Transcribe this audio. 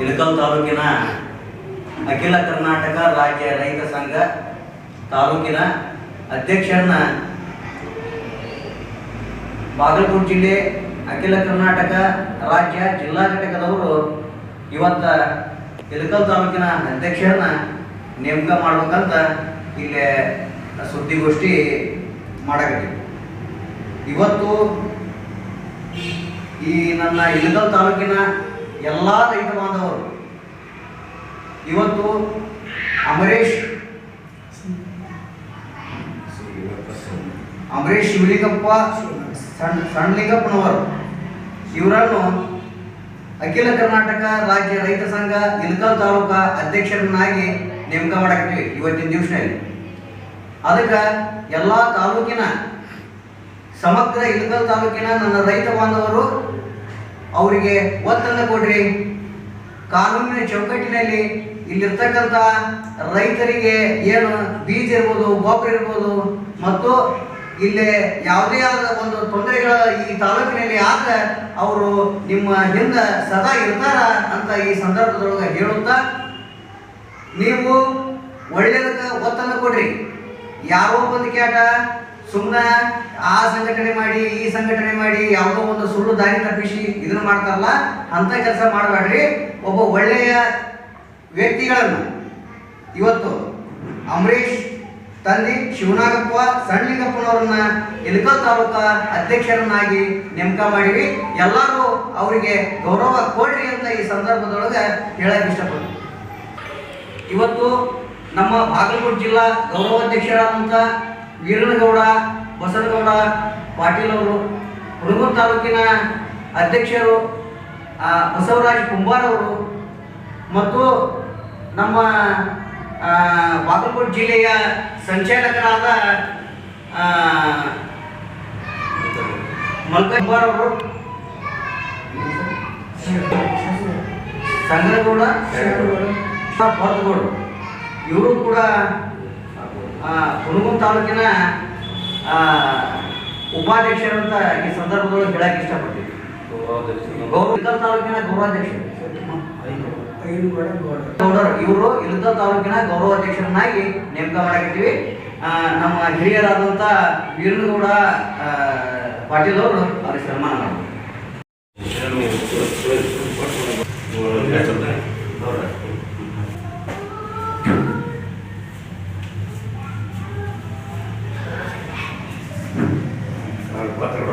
ಇಳಕಲ್ ತಾಲೂಕಿನ ಅಖಿಲ ಕರ್ನಾಟಕ ರಾಜ್ಯ ರೈತ ಸಂಘ ತಾಲೂಕಿನ ಅಧ್ಯಕ್ಷರನ್ನ ಬಾಗಲಕೋಟೆ ಜಿಲ್ಲೆ ಅಖಿಲ ಕರ್ನಾಟಕ ರಾಜ್ಯ ಜಿಲ್ಲಾ ಘಟಕದವರು ಇವತ್ತ ಇಳಕಲ್ ತಾಲೂಕಿನ ಅಧ್ಯಕ್ಷರನ್ನ ನೇಮಕ ಮಾಡ್ಬೇಕಂತ ಇಲ್ಲಿ ಸುದ್ದಿಗೋಷ್ಠಿ ಮಾಡಕತ್ತೀವಿ. ಇವತ್ತು ಈ ನನ್ನ ಇಳಕಲ್ ತಾಲೂಕಿನ ಎಲ್ಲ ರೈತ ಬಾಂಧವರು. ಇವತ್ತು ಅಮರೇಶ್ ಅಮರೇಶ್ ಶಿವಲಿಂಗಪ್ಪ ಸಣ್ಣ ಸಣ್ಣಲಿಂಗಪ್ಪನವರು ಇವರನ್ನು ಅಖಿಲ ಕರ್ನಾಟಕ ರಾಜ್ಯ ರೈತ ಸಂಘ ಇಲ್ಕಲ್ ತಾಲೂಕಾ ಅಧ್ಯಕ್ಷರನ್ನಾಗಿ ನೇಮಕ ಮಾಡಕತ್ತೀವಿ ಇವತ್ತಿನ ದಿವಸದಲ್ಲಿ ಅದಕ್ಕೆ ಎಲ್ಲ ತಾಲೂಕಿನ ಸಮಗ್ರ ಇಲ್ಕಲ್ ತಾಲೂಕಿನ ನನ್ನ ರೈತ ಬಾಂಧವರು ಅವರಿಗೆ ಒತ್ತನ್ನು ಕೊಡ್ರಿ. ಕಾನೂನಿನ ಚೌಕಟ್ಟಿನಲ್ಲಿ ಇಲ್ಲಿರ್ತಕ್ಕಂಥ ರೈತರಿಗೆ ಏನು ಬೀಜ ಇರ್ಬೋದು, ಗೊಬ್ಬರ ಇರ್ಬೋದು, ಮತ್ತು ಇಲ್ಲಿ ಯಾವುದೇ ಆದ ಒಂದು ತೊಂದರೆಗಳ ಈ ತಾಲೂಕಿನಲ್ಲಿ ಆದ್ರೆ ಅವರು ನಿಮ್ಮ ಹಿಂದೆ ಸದಾ ಇರ್ತಾರ ಅಂತ ಈ ಸಂದರ್ಭದೊಳಗೆ ಹೇಳುತ್ತಾ, ನೀವು ಒಳ್ಳೆಯದಕ್ಕೆ ಒತ್ತನ್ನು ಕೊಡ್ರಿ. ಯಾರೋ ಬಂದು ಕ್ಯಾಟ ಸುಮ್ಮನೆ ಆ ಸಂಘಟನೆ ಮಾಡಿ, ಈ ಸಂಘಟನೆ ಮಾಡಿ, ಯಾವುದೋ ಒಂದು ಸುಳ್ಳು ದಾರಿ ತಪ್ಪಿಸಿ ಇದನ್ನು ಮಾಡ್ತಾರಲ್ಲ ಅಂತ ಕೆಲಸ ಮಾಡಬೇಡ್ರಿ. ಒಬ್ಬ ಒಳ್ಳೆಯ ವ್ಯಕ್ತಿಗಳನ್ನು ಇವತ್ತು ಅಂಬರೀಷ್ ತಂದೆ ಶಿವನಾಗಪ್ಪ ಸಣ್ಣಲಿಂಗಪ್ಪನವರನ್ನ ಇಳಕಲ್ ತಾಲೂಕಾ ಅಧ್ಯಕ್ಷರನ್ನಾಗಿ ನೇಮಕ ಮಾಡಿವಿ ಎಲ್ಲರೂ ಅವರಿಗೆ ಗೌರವ ಕೊಡ್ರಿ ಅಂತ ಈ ಸಂದರ್ಭದೊಳಗೆ ಹೇಳಕ್ಕೆ ಇಷ್ಟಪಡ್ತೀನಿ. ಇವತ್ತು ನಮ್ಮ ಬಾಗಲಕೋಟೆ ಜಿಲ್ಲಾ ಗೌರವಾಧ್ಯಕ್ಷರಾದಂಥ ವೀರನಗೌಡ ಬಸನಗೌಡ ಪಾಟೀಲ್ ಅವರು ಹುಡುಗೂರು ತಾಲೂಕಿನ ಅಧ್ಯಕ್ಷರು ಬಸವರಾಜ್ ಕುಂಬಾರ್ ಅವರು ಮತ್ತು ನಮ್ಮ ಬಾಗಲಕೋಟೆ ಜಿಲ್ಲೆಯ ಸಂಚಾಲಕರಾದ ಆ, ಮಲ್ಕ ಕುಂಬಾರ್ ಅವರು ಸಂಗನಗೌಡ ಹೊರತುಗೌಡರು ಇವರು ಕೂಡ ಹುಣಗುಂದ ತಾಲೂಕಿನ ಆ, ಉಪಾಧ್ಯಕ್ಷರಂತ ಈ ಸಂದರ್ಭದೊಳಗೆ ಹೇಳಕ್ಕೆ ಇಷ್ಟಪಡ್ತೀವಿ ಗೌರವ ತಾಲೂಕಿನ ಗೌರವಾಧ್ಯಕ್ಷರು ಗೌಡರು ಇವರು ಇಳಕಲ್ ತಾಲೂಕಿನ ಗೌರವಾಧ್ಯಕ್ಷರನ್ನಾಗಿ ನೇಮಕ ಮಾಡಕತ್ತೀವಿ ನಮ್ಮ ಹಿರಿಯರಾದಂಥ ವೀರನಗೌಡ ಪಾಟೀಲ್ ಅವರು ಅವ್ರಿಗೆ ಸನ್ಮಾನ ಮಾಡ್ತಾರೆ 24